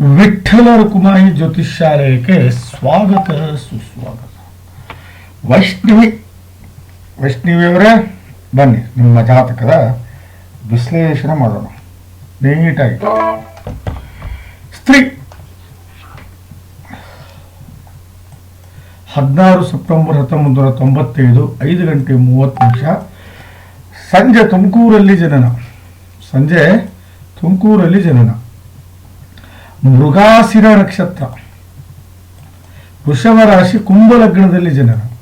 ವಿಠ್ಠಲ ಕುಮಾರಿ ಜ್ಯೋತಿಷ್ಯಾಲಯಕ್ಕೆ ಸ್ವಾಗತ, ಸುಸ್ವಾಗತ. ವೈಷ್ಣವಿ, ವೈಷ್ಣವಿಯವರೇ, ಬನ್ನಿ, ನಿಮ್ಮ ಜಾತಕದ ವಿಶ್ಲೇಷಣೆ ಮಾಡೋಣ. ನೀಟಾಗಿ. ಸ್ತ್ರೀ. ಹದಿನಾರು ಸೆಪ್ಟೆಂಬರ್ ಹತ್ತೊಂಬತ್ತು ನೂರ ತೊಂಬತ್ತೈದು, ಐದು ಗಂಟೆ ಮೂವತ್ತು ನಿಮಿಷ. ಸಂಜೆ ತುಮಕೂರಲ್ಲಿ ಜನನ. ಸಂಜೆ ತುಮಕೂರಲ್ಲಿ ಜನನ. ಮೃಗಾಸಿರ ನಕ್ಷತ್ರ. ವೃಷಭ ರಾಶಿ ಕುಂಭ ಲಗ್ನದಲ್ಲಿ ಜನರು.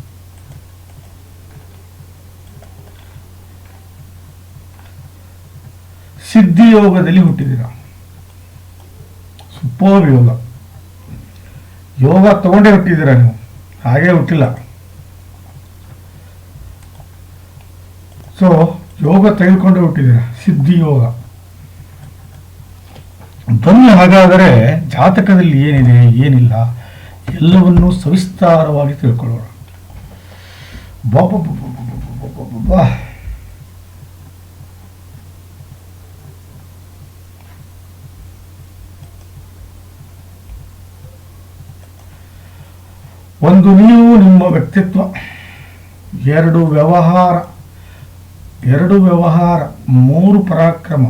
ಸಿದ್ಧಿಯೋಗದಲ್ಲಿ ಹುಟ್ಟಿದಿರ. ಸೂಪರ್ ಯೋಗ ಯೋಗ ತಗೊಂಡೇ ಹುಟ್ಟಿದ್ದೀರ ನೀವು. ಹಾಗೆ ಹುಟ್ಟಿಲ್ಲ. ಸೊ ಯೋಗ ತೆಗೆದುಕೊಂಡೇ ಹುಟ್ಟಿದ್ದೀರ ಸಿದ್ಧಿ ಯೋಗ. ಬನ್ನಿ ಹಾಗಾದರೆ ಜಾತಕದಲ್ಲಿ ಏನಿದೆ, ಏನಿಲ್ಲ, ಎಲ್ಲವನ್ನೂ ಸವಿಸ್ತಾರವಾಗಿ ತಿಳ್ಕೊಳ್ಳೋಣ. ಒಂದು ನೀವು ನಿಮ್ಮ ವ್ಯಕ್ತಿತ್ವ, ಎರಡು ವ್ಯವಹಾರ ಎರಡು ವ್ಯವಹಾರ, ಮೂರು ಪರಾಕ್ರಮ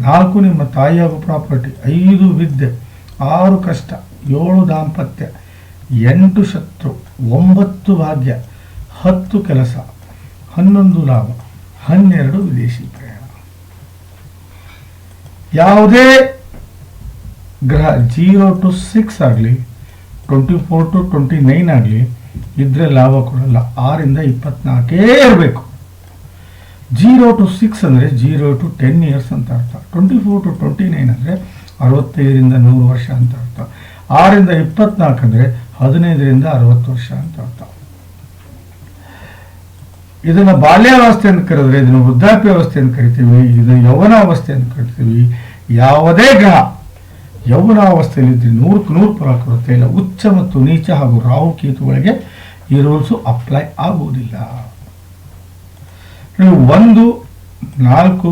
ನಾಲ್ಕು ನಿಮ್ಮ ತಾಯಿ ಹಾಗೂ ಪ್ರಾಪರ್ಟಿ, ಐದು ವಿದ್ಯೆ, ಆರು ಕಷ್ಟ, ಏಳು ದಾಂಪತ್ಯ, ಎಂಟು ಶತ್ರು, ಒಂಬತ್ತು ಭಾಗ್ಯ, ಹತ್ತು ಕೆಲಸ, ಹನ್ನೊಂದು ಲಾಭ, ಹನ್ನೆರಡು ವಿದೇಶಿ ಪ್ರಯಾಣ. ಯಾವುದೇ ಗ್ರಹ ಜೀರೋ ಟು ಸಿಕ್ಸ್ ಆಗಲಿ, twenty four to twenty nine ಆಗಲಿ, ಇದ್ರೆ ಲಾಭ ಕೊಡಲ್ಲ. ಆರಿಂದ ಇಪ್ಪತ್ನಾಲ್ಕೇ ಇರಬೇಕು. ಜೀರೋ ಟು ಸಿಕ್ಸ್ ಅಂದರೆ ಜೀರೋ ಟು ಟೆನ್ ಇಯರ್ಸ್ ಅಂತ ಅರ್ಥ. Twenty four to twenty nine ಅಂದರೆ ಅರವತ್ತೈದರಿಂದ ನೂರು ವರ್ಷ ಅಂತ ಅರ್ಥ. ಆರಿಂದ ಇಪ್ಪತ್ನಾಲ್ಕು ಅಂದರೆ ಹದಿನೈದರಿಂದ ಅರವತ್ತು ವರ್ಷ ಅಂತ ಅರ್ಥ. ಇದನ್ನು ಬಾಲ್ಯಾವಸ್ಥೆ ಅಂತ ಕರೆದ್ರೆ ಇದನ್ನು ವೃದ್ಧಾಪ್ಯಾವಸ್ಥೆ ಅಂತ ಕರಿತೀವಿ ಇದು ಯೌವನಾವಸ್ಥೆ ಅಂತ ಕರಿತೀವಿ. ಯಾವುದೇ ಗ್ರಹ ಯೌವನಾವಸ್ಥೆಯಲ್ಲಿದ್ದರೆ ನೂರಕ್ಕೆ ನೂರು ಪುರ ಕೊಡುತ್ತೆ ಇಲ್ಲ. ಉಚ್ಚ ಮತ್ತು ನೀಚ ಹಾಗೂ ರಾಹು ಕೇತುಗಳಿಗೆ ಈ ರೂಲ್ಸು ಅಪ್ಲೈ ಆಗುವುದಿಲ್ಲ. ನೀವು ಒಂದು, ನಾಲ್ಕು,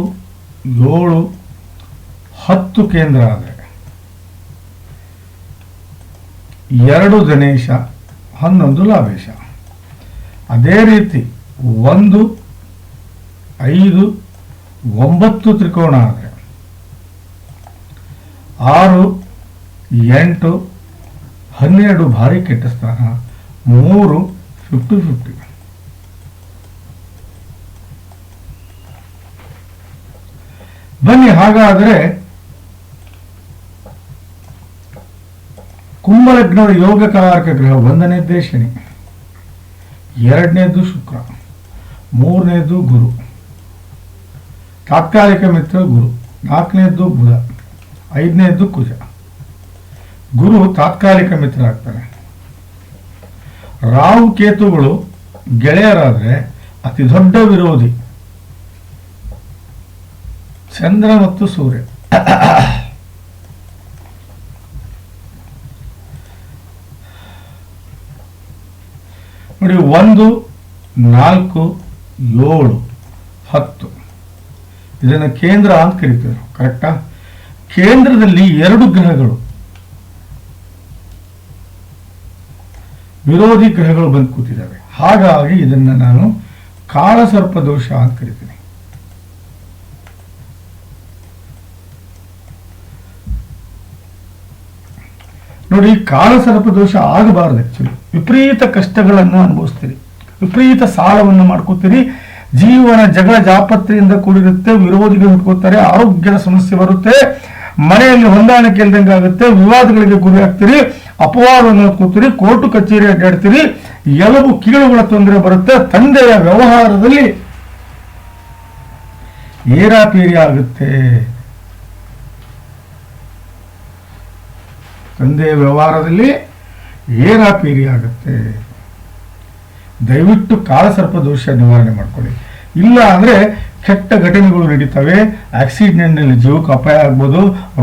ಏಳು, ಹತ್ತು ಕೇಂದ್ರ ಆದರೆ ಎರಡು ಗಣೇಶ, ಹನ್ನೊಂದು ಲಾಭೇಶ. ಅದೇ ರೀತಿ ಒಂದು, ಐದು, ಒಂಬತ್ತು ತ್ರಿಕೋಣ ಆದರೆ ಆರು, ಎಂಟು, ಹನ್ನೆರಡು ಭಾರಿ ಕೆಟ್ಟ ಸ್ಥಾನ, ಮೂರು ಫಿಫ್ಟಿ ಫಿಫ್ಟಿ ಬನ್ನಿ, ಹಾಗಾದರೆ ಕುಂಭಲಗ್ನದ ಯೋಗಕಾರಕ ಗ್ರಹ ಒಂದನೇ ಶನಿ, ಎರಡನೇದು ಶುಕ್ರ, ಮೂರನೇದು ಗುರು, ತಾತ್ಕಾಲಿಕ ಮಿತ್ರ ಗುರು ನಾಲ್ಕನೇದ್ದು ಬುಧ ಐದನೇದ್ದು ಕುಜ. ಗುರು ತಾತ್ಕಾಲಿಕ ಮಿತ್ರ ಆಗ್ತಾರೆ ರಾಹು ಕೇತುಗಳು ಗೆಳೆಯರಾದರೆ ಅತಿ ದೊಡ್ಡ ವಿರೋಧಿ. ಚಂದ್ರ ಮತ್ತು ಸೂರ್ಯ. ನೋಡಿ, ಒಂದು, ನಾಲ್ಕು, ಏಳು, ಹತ್ತು. ಇದನ್ನು ಕೇಂದ್ರ ಅಂತ ಕರೀತಾರೆ ಕರೆಕ್ಟಾ? ಕೇಂದ್ರದಲ್ಲಿ ಎರಡು ಗ್ರಹಗಳು. ವಿರೋಧಿ ಗ್ರಹಗಳು ಬಂದು ಕೂತಿದ್ದಾವೆ. ಹಾಗಾಗಿ ಇದನ್ನು ನಾನು ಕಾಳಸರ್ಪ ದೋಷ ಅಂತ ಕರಿತೀನಿ. ನೋಡಿ ಕಾಳಸರ್ಪ ದೋಷ ಆಗಬಾರದು ಆಕ್ಚುಲಿ ವಿಪರೀತ ಕಷ್ಟಗಳನ್ನು ಅನುಭವಿಸ್ತೀರಿ. ವಿಪರೀತ ಸಾಲವನ್ನು ಮಾಡ್ಕೋತೀರಿ. ಜೀವನ ಜಗಳ ಜಾಪತ್ರೆಯಿಂದ ಕೂಡಿರುತ್ತೆ, ವಿರೋಧಿಗಳು ಹುಟ್ಕೋತಾರೆ, ಆರೋಗ್ಯದ ಸಮಸ್ಯೆ ಬರುತ್ತೆ, ಮನೆಯಲ್ಲಿ ಹೊಂದಾಣಿಕೆ ಇಲ್ದಂಗೆ ಆಗುತ್ತೆ, ವಿವಾದಗಳಿಗೆ ಗುರಿ ಆಗ್ತೀರಿ ಅಪವಾದವನ್ನು ಕೂತೀರಿ ಕೋರ್ಟು ಕಚೇರಿ ಅಡ್ಡಾಡ್ತೀರಿ ಎಲ್ಲವೂ ಕೀಳುಗಳ ತೊಂದರೆ ಬರುತ್ತೆ, ತಂದೆಯ ವ್ಯವಹಾರದಲ್ಲಿ ಏರಾಪೇರಿ ಆಗುತ್ತೆ. ತಂದೆಯ ವ್ಯವಹಾರದಲ್ಲಿ ಏರಾಪೇರಿ ಆಗುತ್ತೆ? ದಯವಿಟ್ಟು ಕಾಳಸರ್ಪ ದೋಷ ನಿವಾರಣೆ ಮಾಡ್ಕೊಳ್ಳಿ. ಇಲ್ಲ ಅಂದರೆ ಕೆಟ್ಟ ಘಟನೆಗಳು ನಡೀತವೆ. ಆಕ್ಸಿಡೆಂಟ್ನಲ್ಲಿ ಜೀವಕ್ಕೆ ಅಪಾಯ ಆಗ್ಬೋದು,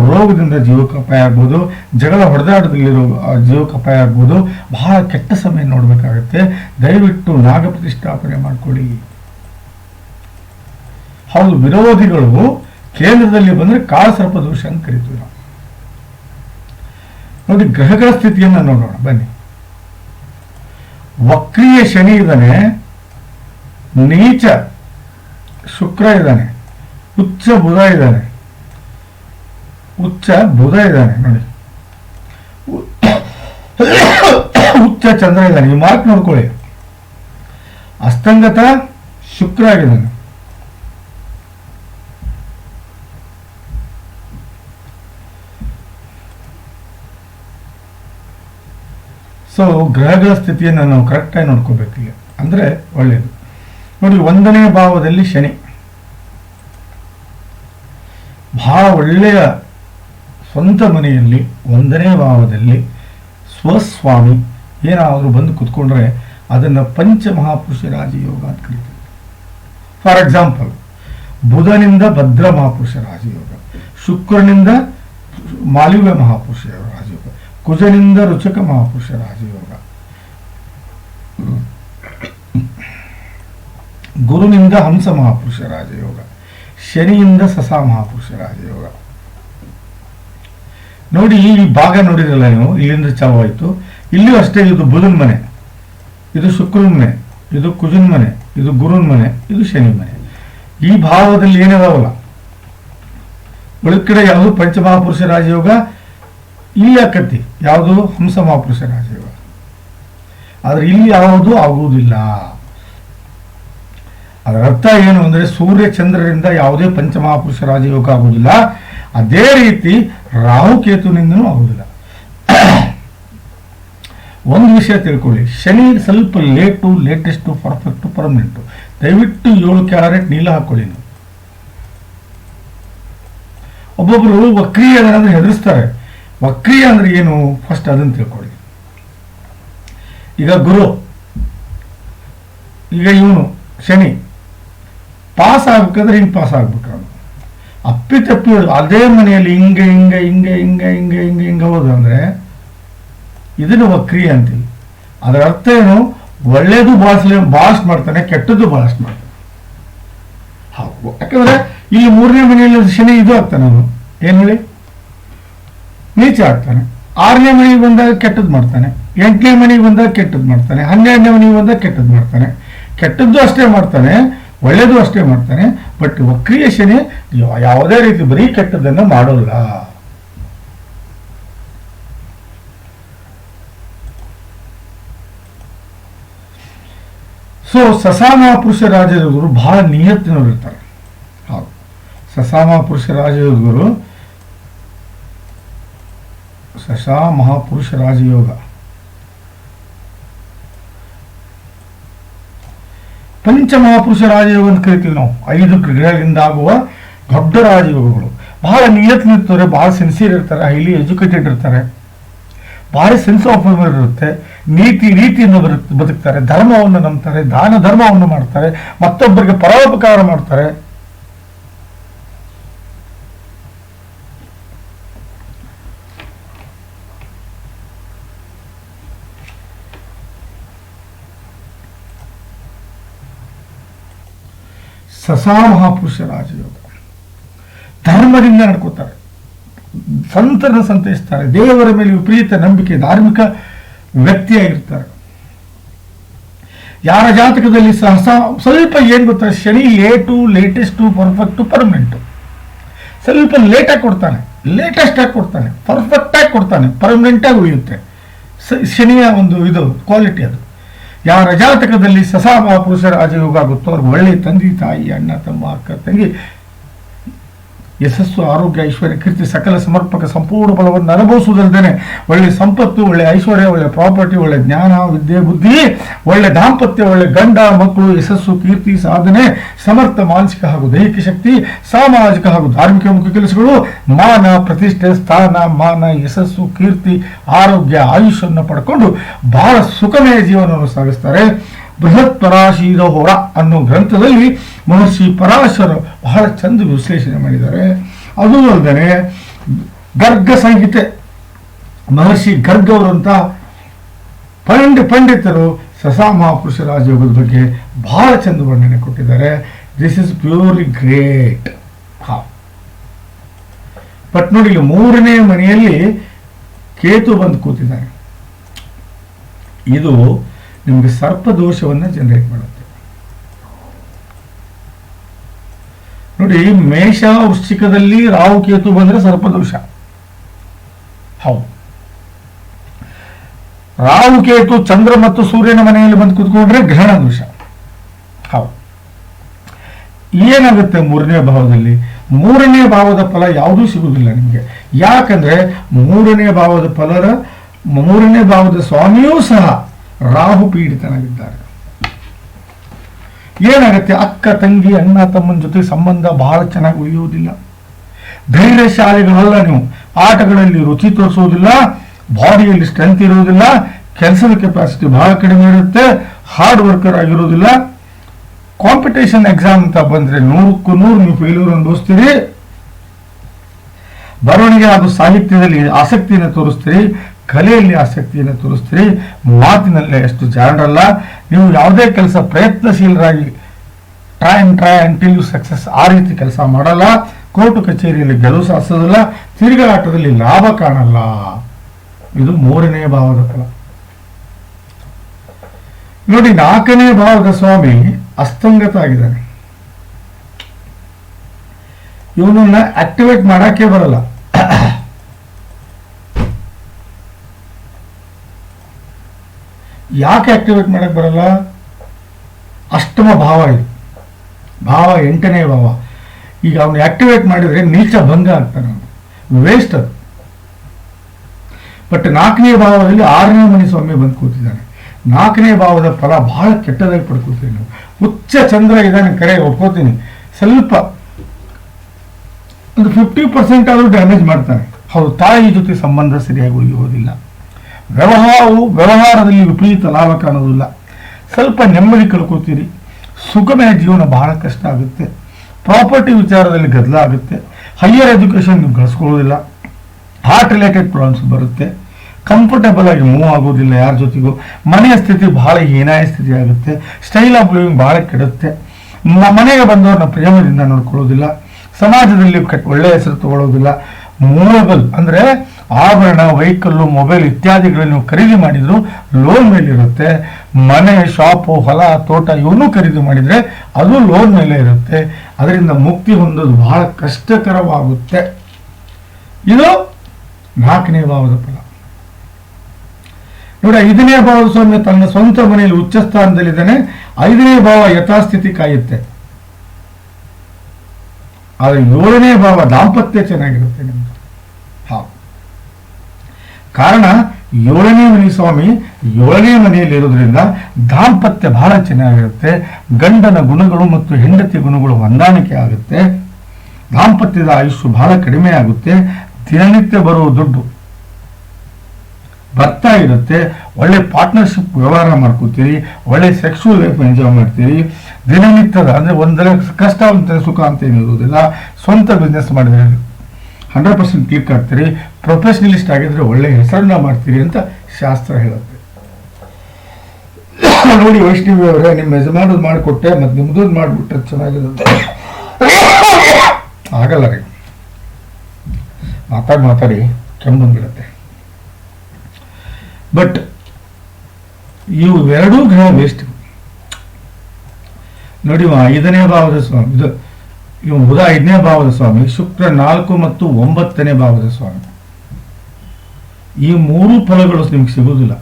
ರೋಗದಿಂದ ಜೀವಕ್ಕೆ ಅಪಾಯ ಆಗ್ಬೋದು, ಜಗಳ ಹೊಡೆದಾಡದಲ್ಲಿರೋ ಜೀವಕ್ಕೆ ಅಪಾಯ ಆಗ್ಬೋದು. ಬಹಳ ಕೆಟ್ಟ ಸಮಯ ನೋಡಬೇಕಾಗತ್ತೆ. ದಯವಿಟ್ಟು ನಾಗ ಪ್ರತಿಷ್ಠಾಪನೆ ಮಾಡ್ಕೊಳ್ಳಿ. ಹೌದು, ವಿರೋಧಿಗಳು ಕೇಂದ್ರದಲ್ಲಿ ಬಂದರೆ ಕಾಳಸರ್ಪ ದೋಷ ಅಂತ ಕರಿತೀವಿ ನಾವು. ನೋಡಿ ಗ್ರಹಗಳ ಸ್ಥಿತಿಯನ್ನು ನೋಡೋಣ, ಬನ್ನಿ. ವಕ್ರೀಯ ಶನಿ ಇದ್ದಾನೆ, ನೀಚ ಶುಕ್ರ ಇದ್ದಾನೆ, ಉಚ್ಚ ಬುಧ ಇದ್ದಾನೆ. ಉಚ್ಚ ಬುಧ ಇದ್ದಾನೆ, ನೋಡಿ. ಉಚ್ಚ ಚಂದ್ರ ಇದ್ದಾನೆ, ಈ ಮಾರ್ಕ್ ನೋಡ್ಕೊಳ್ಳಿ. ಅಸ್ತಂಗತ ಶುಕ್ರ ಆಗಿದ್ದಾನೆ. ಸೊ ಗ್ರಹಗಳ ಸ್ಥಿತಿಯನ್ನು ನಾವು ಕರೆಕ್ಟಾಗಿ ನೋಡ್ಕೋಬೇಕು ಈಗ. ಅಂದರೆ ಒಳ್ಳೆಯದು ನೋಡಿ, ಒಂದನೇ ಭಾವದಲ್ಲಿ ಶನಿ. ಬಹಳ ಒಳ್ಳೆಯ ಸ್ವಂತ ಮನೆಯಲ್ಲಿ ಒಂದನೇ ಭಾವದಲ್ಲಿ ಸ್ವಸ್ವಾಮಿ ಏನಾದರೂ ಬಂದು ಕುತ್ಕೊಂಡ್ರೆ ಅದನ್ನು ಪಂಚಮಹಾಪುರುಷ ರಾಜಯೋಗ ಅಂತ ಕರೀತೀವಿ ಫಾರ್ ಎಕ್ಸಾಂಪಲ್ ಬುಧನಿಂದ ಭದ್ರ ಮಹಾಪುರುಷ ರಾಜಯೋಗ, ಶುಕ್ರನಿಂದ ಮಾಲಿವ್ಯ ಮಹಾಪುರುಷ ರಾಜಯೋಗ ಕುಜನಿಂದ ರುಚಕ ಮಹಾಪುರುಷ ರಾಜಯೋಗ ಗುರುನಿಂದ ಹಂಸ ಮಹಾಪುರುಷ ರಾಜಯೋಗ ಶನಿಯಿಂದ ಸಸಾ ಮಹಾಪುರುಷ ರಾಜಯೋಗ ನೋಡಿ, ಈ ಭಾಗ ನೋಡಿದ್ರಲ್ಲ ನೀವು? ಇಲ್ಲಿಂದ ಚಾವಾಯಿತು ಇಲ್ಲಿಯೂ ಅಷ್ಟೇ, ಇದು ಬುಧನ್ ಮನೆ. ಇದು ಶುಕ್ರನ ಮನೆ. ಇದು ಕುಜನ್ ಮನೆ. ಇದು ಗುರುನ್ ಮನೆ. ಇದು ಶನಿ ಮನೆ. ಈ ಭಾವದಲ್ಲಿ ಏನಿದಾವಲ್ಲ? ಒಳಗಡೆ ಯಾವುದು ಪಂಚಮಹಾಪುರುಷ ರಾಜಯೋಗ ಇಲ್ಲಿ ಆಕತಿ ಯಾವುದು? ಹಂಸ ಮಹಾಪುರುಷ ರಾಜಯೋಗ ಆದ್ರೆ ಇಲ್ಲಿ ಯಾವುದು ಆಗುವುದಿಲ್ಲ. ಅದರ ಅರ್ಥ ಏನು ಅಂದರೆ ಸೂರ್ಯ ಚಂದ್ರರಿಂದ ಯಾವುದೇ ಪಂಚಮಹಾಪುರುಷ ರಾಜಯೋಗ ಆಗುವುದಿಲ್ಲ. ಅದೇ ರೀತಿ ರಾಹುಕೇತುನಿಂದನೂ ಆಗುವುದಿಲ್ಲ. ಒಂದು ವಿಷಯ ತಿಳ್ಕೊಳ್ಳಿ. ಶನಿ ಸ್ವಲ್ಪ ಲೇಟು ಲೇಟೆಸ್ಟು ಪರ್ಫೆಕ್ಟು ಪರ್ಮನೆಂಟು ದಯವಿಟ್ಟು ಏಳು ಕ್ಯಾರೆಟ್ ನೀಲ ಹಾಕೊಳ್ಳಿ ನೀವು. ಒಬ್ಬೊಬ್ಬರು ವಕ್ರೀಯ ಹೆದರಿಸ್ತಾರೆ ವಕ್ರೀಯ ಅಂದ್ರೆ ಏನು? ಫಸ್ಟ್ ಅದನ್ನು ತಿಳ್ಕೊಳ್ಳಿ. ಈಗ ಗುರು, ಈಗ ಇವನು, ಶನಿ. ಪಾಸ್ ಆಗ್ಬೇಕಾದ್ರೆ ಹಿಂಗೆ ಪಾಸ್ ಆಗ್ಬೇಕು ಅವನು ಅಪ್ಪಿ ತಪ್ಪಿ ಅದೇ ಮನೆಯಲ್ಲಿ ಹಿಂಗೆ ಹಿಂಗೆ ಹಿಂಗೆ ಹಿಂಗೆ ಹಿಂಗೆ ಹಿಂಗೆ ಹಿಂಗೆ ಹೋದು ಅಂದ್ರೆ ಇದನ್ನು ವಕ್ರಿಯ ಅಂತೀವಿ. ಅದರ ಅರ್ಥ ಏನು? ಒಳ್ಳೇದು ಬಾಳಿಸ್ಲಿ ಬಾಳಷ್ಟು ಮಾಡ್ತಾನೆ, ಕೆಟ್ಟದ್ದು ಬಾಳಷ್ಟು ಮಾಡ್ತಾನೆ. ಯಾಕಂದ್ರೆ ಇಲ್ಲಿ ಮೂರನೇ ಮನೆಯಲ್ಲಿ ಶನಿ ಇದು ಆಗ್ತಾನೆ ಅವನು. ಏನ್ ಹೇಳಿ? ನೀಚ ಆಗ್ತಾನೆ. ಆರನೇ ಮನೆಗೆ ಬಂದಾಗ ಕೆಟ್ಟದ್ದು ಮಾಡ್ತಾನೆ. ಎಂಟನೇ ಮನೆಗೆ ಬಂದಾಗ ಕೆಟ್ಟದ್ದು ಮಾಡ್ತಾನೆ. ಹನ್ನೆರಡನೇ ಮನೆಗೆ ಬಂದಾಗ ಕೆಟ್ಟದ್ದು ಮಾಡ್ತಾನೆ. ಕೆಟ್ಟದ್ದು ಅಷ್ಟೇ ಮಾಡ್ತಾನೆ, ಒಳ್ಳೇದು ಅಷ್ಟೇ ಮಾಡ್ತಾನೆ, ಬಟ್ ವಕ್ರಿಯ ಶನಿ ಯಾವುದೇ ರೀತಿ ಬರೀ ಕೆಟ್ಟದ್ದನ್ನು ಮಾಡೋಲ್ಲ. ಸೊ ಸಸಾಮಾ ಪುರುಷ ರಾಜಯೋಗರು ಬಹಳ ನಿಯತ್ತಿನವರು ಇರ್ತಾರೆ ಹೌದು. ಸಸಾಮ ಪುರುಷ ರಾಜಯೋಗರು ಸಸಾ ಮಹಾಪುರುಷ ರಾಜಯೋಗ. ಪಂಚಮಹಾಪುರುಷ ರಾಜಯೋಗ ಅಂತ ಕರಿತೀವಿ ನಾವು. ಐದು ಗ್ರಹಗಳಿಂದ ಆಗುವ ದೊಡ್ಡ ರಾಜಯೋಗಗಳು. ಬಹಳ ನಿಯತ್ನಿರ್ತಾರೆ ಬಹಳ ಸಿನ್ಸಿಯರ್ ಇರ್ತಾರೆ ಹೈಲಿ ಎಜುಕೇಟೆಡ್ ಇರ್ತಾರೆ. ಭಾರಿ ಸೆನ್ಸ್ ಆಫ್ ಹ್ಯೂಮರ್ ಇರುತ್ತೆ. ನೀತಿ ರೀತಿಯನ್ನು ಬರು- ಬದುಕ್ತಾರೆ, ಧರ್ಮವನ್ನು ನಂಬ್ತಾರೆ, ದಾನ ಧರ್ಮವನ್ನು ಮಾಡ್ತಾರೆ, ಮತ್ತೊಬ್ಬರಿಗೆ ಪರೋಪಕಾರ ಮಾಡ್ತಾರೆ. ಸಸಾ ಮಹಾಪುರುಷ ರಾಜಯೋಗ ಧರ್ಮದಿಂದ ನಡ್ಕೋತಾರೆ. ಸಂತರನ್ನು ಸಂತೈಸ್ತಾರೆ. ದೇವರ ಮೇಲೆ ವಿಪರೀತ ನಂಬಿಕೆ, ಧಾರ್ಮಿಕ ವ್ಯಕ್ತಿಯಾಗಿರ್ತಾರೆ. ಯಾರ ಜಾತಕದಲ್ಲಿ ಸಹಸ, ಸ್ವಲ್ಪ ಏನು ಗೊತ್ತಾ, Shani late, latest, perfect, permanent. ಸ್ವಲ್ಪ ಲೇಟಾಗಿ ಕೊಡ್ತಾನೆ. ಲೇಟೆಸ್ಟ್ ಆಗಿ ಕೊಡ್ತಾನೆ. ಪರ್ಫೆಕ್ಟ್ ಆಗಿ ಕೊಡ್ತಾನೆ. ಪರ್ಮನೆಂಟ್ ಆಗಿ ಉಳಿಯುತ್ತೆ ಶನಿಯ ಒಂದು ಇದು, ಕ್ವಾಲಿಟಿ ಅದು. ಯಾರ ಜಾತಕದಲ್ಲಿ ಸಸಾ ಮಹಾಪುರುಷ ರಾಜಯೋಗ ಆಗುತ್ತೋ ಅವ್ರಿಗೆ ಒಳ್ಳೆ ತಂದೆ ತಾಯಿ ಅಣ್ಣ ತಮ್ಮ ಅಕ್ಕ ತಂಗಿ ಯಶಸ್ಸು, ಆರೋಗ್ಯ, ಐಶ್ವರ್ಯ, ಕೀರ್ತಿ, ಸಕಲ ಸಮರ್ಪಕ ಸಂಪೂರ್ಣ ಬಲವನ್ನು ಅನುಭವಿಸುವುದಲ್ಲದೆ ಒಳ್ಳೆ ಸಂಪತ್ತು, ಒಳ್ಳೆ ಐಶ್ವರ್ಯ, ಒಳ್ಳೆ ಪ್ರಾಪರ್ಟಿ, ಒಳ್ಳೆ ಜ್ಞಾನ, ವಿದ್ಯೆ, ಬುದ್ಧಿ, ಒಳ್ಳೆ ದಾಂಪತ್ಯ, ಒಳ್ಳೆ ಗಂಡ, ಮಕ್ಕಳು, ಯಶಸ್ಸು, ಕೀರ್ತಿ, ಸಾಧನೆ, ಸಮರ್ಥ, ಮಾನಸಿಕ ಹಾಗೂ ದೈಹಿಕ ಶಕ್ತಿ, ಸಾಮಾಜಿಕ ಹಾಗೂ ಧಾರ್ಮಿಕ ಮುಖ್ಯ ಕೆಲಸಗಳು, ಮಾನ, ಪ್ರತಿಷ್ಠೆ, ಸ್ಥಾನ, ಮಾನ, ಯಶಸ್ಸು, ಕೀರ್ತಿ, ಆರೋಗ್ಯ, ಆಯುಷ್ಯವನ್ನು ಪಡ್ಕೊಂಡು ಬಹಳ ಸುಖಮಯ ಜೀವನವನ್ನು ಸಾಗಿಸ್ತಾರೆ. ಬೃಹತ್ ಪರಾಶೀರ ಹೋರ ಅನ್ನೋ ಗ್ರಂಥದಲ್ಲಿ ಮಹರ್ಷಿ ಪರಾಶರ ಬಹಳ ಚಂದ ವಿಶ್ಲೇಷಣೆ ಮಾಡಿದ್ದಾರೆ. ಅದು ಅಲ್ಲದೆ ಗರ್ಗ ಸಂಹಿತೆ. ಮಹರ್ಷಿ ಗರ್ಗ ಅವರಂತ ಪಂಡ ಪಂಡಿತರು ಸಸಾ ಮಹಾಪುರುಷ ರಾಜಯೋಗದ ಬಗ್ಗೆ ಬಹಳ ಚಂದ ವರ್ಣನೆ ಕೊಟ್ಟಿದ್ದಾರೆ. ದಿಸ್ ಇಸ್ ಪ್ಯೂರ್ಲಿ ಗ್ರೇಟ್ ಹಾ. ಬಟ್ ನೋಡಿ ಮೂರನೇ ಮನೆಯಲ್ಲಿ ಕೇತು ಬಂದು ಕೂತಿದ್ದಾನೆ ಇದು ನಿಮಗೆ ಸರ್ಪದೋಷವನ್ನು ಜನರೇಟ್ ಮಾಡುತ್ತೆ. ನೋಡಿ, ಮೇಷ ವೃಶ್ಚಿಕದಲ್ಲಿ ರಾಹು ಕೇತು ಬಂದ್ರೆ ಸರ್ಪದೋಷ ಹೌದು. ರಾಹು ಕೇತು ಚಂದ್ರ ಮತ್ತು ಸೂರ್ಯನ ಮನೆಯಲ್ಲಿ ಬಂದು ಕೂತ್ಕೊಂಡ್ರೆ ಗ್ರಹಣ ದೋಷ. ಹೌದು. ಏನಾಗುತ್ತೆ ಮೂರನೇ ಭಾವದಲ್ಲಿ? ಮೂರನೇ ಭಾವದ ಫಲ ಯಾವುದೂ ಸಿಗುವುದಿಲ್ಲ ನಿಮಗೆ. ಯಾಕಂದ್ರೆ ಮೂರನೇ ಭಾವದ ಫಲರ, ಮೂರನೇ ಭಾವದ ಸ್ವಾಮಿಯೂ ಸಹ ರಾಹು ಪೀಡಿತನಾಗಿದ್ದಾರೆ. ಏನಾಗುತ್ತೆ? ಅಕ್ಕ, ತಂಗಿ, ಅಣ್ಣ, ತಮ್ಮನ ಜೊತೆ ಸಂಬಂಧ ಬಹಳ ಚೆನ್ನಾಗಿ ಉಳಿಯುವುದಿಲ್ಲ. ಧೈರ್ಯಶಾಲಿಗಳಲ್ಲ ನೀವು. ಆಟಗಳಲ್ಲಿ ರುಚಿ ತೋರಿಸುವುದಿಲ್ಲ, ಬಾಡಿಯಲ್ಲಿ ಸ್ಟ್ರೆಂತ್ ಇರುವುದಿಲ್ಲ, ಕೆಲಸದ ಕೆಪಾಸಿಟಿ ಬಹಳ ಕಡಿಮೆ ಇರುತ್ತೆ ಹಾರ್ಡ್ ವರ್ಕರ್ ಆಗಿರುವುದಿಲ್ಲ. ಕಾಂಪಿಟೇಷನ್ ಎಕ್ಸಾಮ್ ಅಂತ ಬಂದ್ರೆ ನೂರಕ್ಕೂ ನೂರು ನೀವು ಫೇಲ್ಯೂರ್ ಅನುಭವಿಸ್ತೀರಿ ಬರವಣಿಗೆ ಹಾಗೂ ಸಾಹಿತ್ಯದಲ್ಲಿ ಆಸಕ್ತಿಯನ್ನು ತೋರಿಸ್ತೀರಿ. ಕಲೆಯಲ್ಲಿ ಆಸಕ್ತಿಯನ್ನು ತೋರಿಸ್ತೀರಿ. ಮಾತಿನಲ್ಲೇ ಎಷ್ಟು ಜಾಣರಲ್ಲ. ನೀವು ಯಾವುದೇ ಕೆಲಸ ಪ್ರಯತ್ನಶೀಲರಾಗಿ try and try until you success ಆ ರೀತಿ ಕೆಲಸ ಮಾಡಲ್ಲ. ಕೋರ್ಟು ಕಚೇರಿಯಲ್ಲಿ ಗೆಲುವು ಸಾಧಿಸೋದಿಲ್ಲ. ತಿರುಗಾಟದಲ್ಲಿ ಲಾಭ ಕಾಣಲ್ಲ. ಇದು ಮೂರನೇ ಭಾವದ ಫಲ ನೋಡಿ, ನಾಲ್ಕನೇ ಭಾವದ ಸ್ವಾಮಿ ಅಸ್ತಂಗತ ಆಗಿದ್ದಾನೆ. ಇವನನ್ನ ಆಕ್ಟಿವೇಟ್ ಮಾಡಕ್ಕೆ ಬರಲ್ಲ. ಯಾಕೆ ಆಕ್ಟಿವೇಟ್ ಮಾಡಕ್ ಬರಲ್ಲ? ಅಷ್ಟಮ ಭಾವ ಇದು. ಭಾವ ಎಂಟನೇ ಭಾವ. ಈಗ ಅವನು ಆಕ್ಟಿವೇಟ್ ಮಾಡಿದ್ರೆ ನೀಚ ಭಂಗ ಆಗ್ತಾನೆ ಅವನು. ವೇಸ್ಟ್ ಅದು. ಬಟ್ ನಾಲ್ಕನೇ ಭಾವದಲ್ಲಿ ಆರನೇ ಮನೆ ಸ್ವಾಮಿ ಬಂದು ಕೂತಿದ್ದಾನೆ. ನಾಲ್ಕನೇ ಭಾವದ ಫಲ ಬಹಳ ಕೆಟ್ಟದಾಗಿ ಪಡ್ಕೋತೀವಿ ನಾವು ಉಚ್ಚ ಚಂದ್ರ ಇದ್ದಾನೆ ಕರೆ ಒಪ್ಕೋತೀನಿ. ಸ್ವಲ್ಪ ಒಂದು ಫಿಫ್ಟಿ ಪರ್ಸೆಂಟ್ ಆದರೂ ಡ್ಯಾಮೇಜ್ ಮಾಡ್ತಾನೆ. ಹೌದು, ತಾಯಿ ಜೊತೆ ಸಂಬಂಧ ಸರಿಯಾಗಿ ಉಳಿಯುವುದಿಲ್ಲ ವ್ಯವಹಾರವು ವ್ಯವಹಾರದಲ್ಲಿ ವಿಪರೀತ ಲಾಭ ಕಾಣೋದಿಲ್ಲ ಸ್ವಲ್ಪ ನೆಮ್ಮದಿ ಕಳ್ಕೊತೀರಿ. ಸುಖಮಯ ಜೀವನ ಬಹಳ ಕಷ್ಟ ಆಗುತ್ತೆ. ಪ್ರಾಪರ್ಟಿ ವಿಚಾರದಲ್ಲಿ ಗದ್ದಲ ಆಗುತ್ತೆ. ಹೈಯರ್ ಎಜುಕೇಷನ್ ನೀವು ಗಳಿಸ್ಕೊಳ್ಳೋದಿಲ್ಲ. ಹಾರ್ಟ್ ರಿಲೇಟೆಡ್ ಪ್ರಾಬ್ಲಮ್ಸ್ ಬರುತ್ತೆ. ಕಂಫರ್ಟಬಲ್ ಆಗಿ ಮೂವ್ ಆಗೋದಿಲ್ಲ ಯಾರ ಜೊತೆಗೂ. ಮನೆಯ ಸ್ಥಿತಿ ಬಹಳ ಹೀನಾಯ ಸ್ಥಿತಿ ಆಗುತ್ತೆ. ಸ್ಟೈಲ್ ಆಫ್ ಲಿವಿಂಗ್ ಬಹಳ ಕೆಡುತ್ತೆ. ನಮ್ಮ ಮನೆಗೆ ಬಂದವ್ರನ್ನ ಪ್ರೇಮದಿಂದ ನೋಡ್ಕೊಳ್ಳೋದಿಲ್ಲ. ಸಮಾಜದಲ್ಲಿ ಒಳ್ಳೆಯ ಹೆಸರು ತಗೊಳ್ಳೋದಿಲ್ಲ. ಮೂವಬಲ್ ಅಂದ್ರೆ ಆಭರಣ ವೆಹಿಕಲ್ಲು ಮೊಬೈಲ್ ಇತ್ಯಾದಿಗಳನ್ನು ಖರೀದಿ ಮಾಡಿದ್ರು, ಲೋನ್ ಮೇಲೆ ಇರುತ್ತೆ ಮನೆ, ಶಾಪು, ಹೊಲ, ತೋಟ ಇವನ್ನೂ ಖರೀದಿ ಮಾಡಿದ್ರೆ ಅದು ಲೋನ್ ಮೇಲೆ ಇರುತ್ತೆ. ಅದರಿಂದ ಮುಕ್ತಿ ಹೊಂದೋದು ಬಹಳ ಕಷ್ಟಕರವಾಗುತ್ತೆ. ಇದು ನಾಲ್ಕನೇ ಭಾವದ ಫಲ. ನೋಡಿ, ಐದನೇ ಭಾವದ ಸ್ವಾಮಿ ತನ್ನ ಸ್ವಂತ ಮನೆಯಲ್ಲಿ ಉಚ್ಚ ಸ್ಥಾನದಲ್ಲಿದ್ದಾನೆ. ಐದನೇ ಭಾವ ಯಥಾಸ್ಥಿತಿ ಕಾಯುತ್ತೆ. ಆದರೆ ಏಳನೇ ಭಾವ ದಾಂಪತ್ಯ ಚೆನ್ನಾಗಿರುತ್ತೆ ನಿಮ್ದು ಹಾ ಕಾರಣ ಏಳನೇ ಮನೆ ಸ್ವಾಮಿ ಏಳನೇ ಮನೆಯಲ್ಲಿ ಇರೋದ್ರಿಂದ ದಾಂಪತ್ಯ ಬಹಳ ಚೆನ್ನಾಗಿರುತ್ತೆ. ಗಂಡನ ಗುಣಗಳು ಮತ್ತು ಹೆಂಡತಿ ಗುಣಗಳು ಹೊಂದಾಣಿಕೆ ಆಗುತ್ತೆ. ದಾಂಪತ್ಯದ ಆಯುಷ್ಯು ಬಹಳ ಕಡಿಮೆ ಆಗುತ್ತೆ. ದಿನನಿತ್ಯ ಬರುವ ದುಡ್ಡು ಬರ್ತಾ ಇರುತ್ತೆ. ಒಳ್ಳೆ ಪಾರ್ಟ್ನರ್ಶಿಪ್ ವ್ಯವಹಾರ ಮಾಡ್ಕೋತೀರಿ, ಒಳ್ಳೆ ಸೆಕ್ಸುವಲ್ ಲೈಫ್ ಎಂಜಾಯ್ ಮಾಡ್ತೀರಿ. ದಿನನಿತ್ಯದ ಅಂದ್ರೆ ಒಂದರ ಕಷ್ಟ ಅಂತ ಸುಖ ಅಂತ ಏನು ಇರುವುದಿಲ್ಲ ಸ್ವಂತ ಬಿಸ್ನೆಸ್ ಮಾಡಿದ್ರೆ ಹಂಡ್ರೆಡ್ ಪರ್ಸೆಂಟ್ ಕ್ಲಿಕ್ ಆಗ್ತೀರಿ ಪ್ರೊಫೆಷನಲಿಸ್ಟ್ ಆಗಿದ್ರೆ ಒಳ್ಳೆ ಹೆಸರನ್ನ ಮಾಡ್ತೀರಿ ಅಂತ ಶಾಸ್ತ್ರ ಹೇಳುತ್ತೆ. ನೋಡಿ ವೈಷ್ಣವಿ ಅವರೇ, ನಿಮ್ಮ ಯಜಮಾನದ್ ಮಾಡಿಕೊಟ್ಟೆ, ಮತ್ತೆ ನಿಮ್ದು ಮಾಡಿಬಿಟ್ರೆ ಚೆನ್ನಾಗಿರುತ್ತೆ. ಆಗಲ್ಲ ರೀ. ಮಾತಾಡಿ ಮಾತಾಡಿ ಕೆಮ್ಮು ಬಟ್ ಇವು ಎರಡೂ ಗ್ರಹ ವೇಸ್ಟ್ ನೋಡಿ ಐದನೇ ಭಾವದ ಸ್ವಾಮಿ, ಇದು ಇವ ಬುಧ ಐದನೇ ಭಾವದ ಸ್ವಾಮಿ ಶುಕ್ರ ನಾಲ್ಕು ಮತ್ತು ಒಂಬತ್ತನೇ ಭಾವದ ಸ್ವಾಮಿ ಈ ಮೂರು ಫಲಗಳು ನಿಮ್ಗೆ ಸಿಗುವುದಿಲ್ಲ.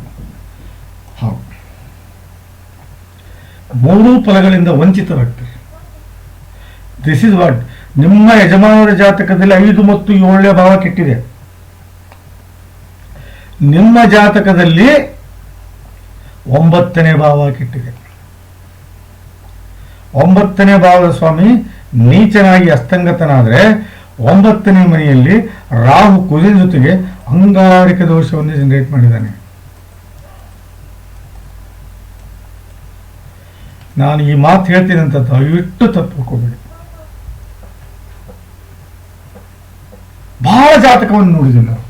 ಮೂರು ಫಲಗಳಿಂದ ವಂಚಿತರಾಗ್ತಾರೆ. ದಿಸ್ ಇಸ್ ವಾಟ್ ನಿಮ್ಮ ಯಜಮಾನರ ಜಾತಕದಲ್ಲಿ ಐದು ಮತ್ತು ಏಳನೇ ಭಾವ ಕೆಟ್ಟಿದೆ. ನಿಮ್ಮ ಜಾತಕದಲ್ಲಿ ಒಂಬತ್ತನೇ ಭಾವ ಕೆಟ್ಟಿದೆ. ಒಂಬತ್ತನೇ ಭಾವದ ಸ್ವಾಮಿ ನೀಚನಾಗಿ ಅಸ್ತಂಗತನಾದ್ರೆ ಒಂಬತ್ತನೇ ಮನೆಯಲ್ಲಿ ರಾಹು ಕುದಿನ ಜೊತೆಗೆ ಅಂಗಾರಿಕ ದೋಷವನ್ನು ಜನರೇಟ್ ಮಾಡಿದ್ದಾನೆ. ನಾನು ಈ ಮಾತು ಹೇಳ್ತೀನಿ ಅಂತ ದಯವಿಟ್ಟು ತಪ್ಪುಕೋಬೇಡಿ ಬಹಳ ಜಾತಕವನ್ನು ನೋಡಿದ್ದೀನಿ ನಾವು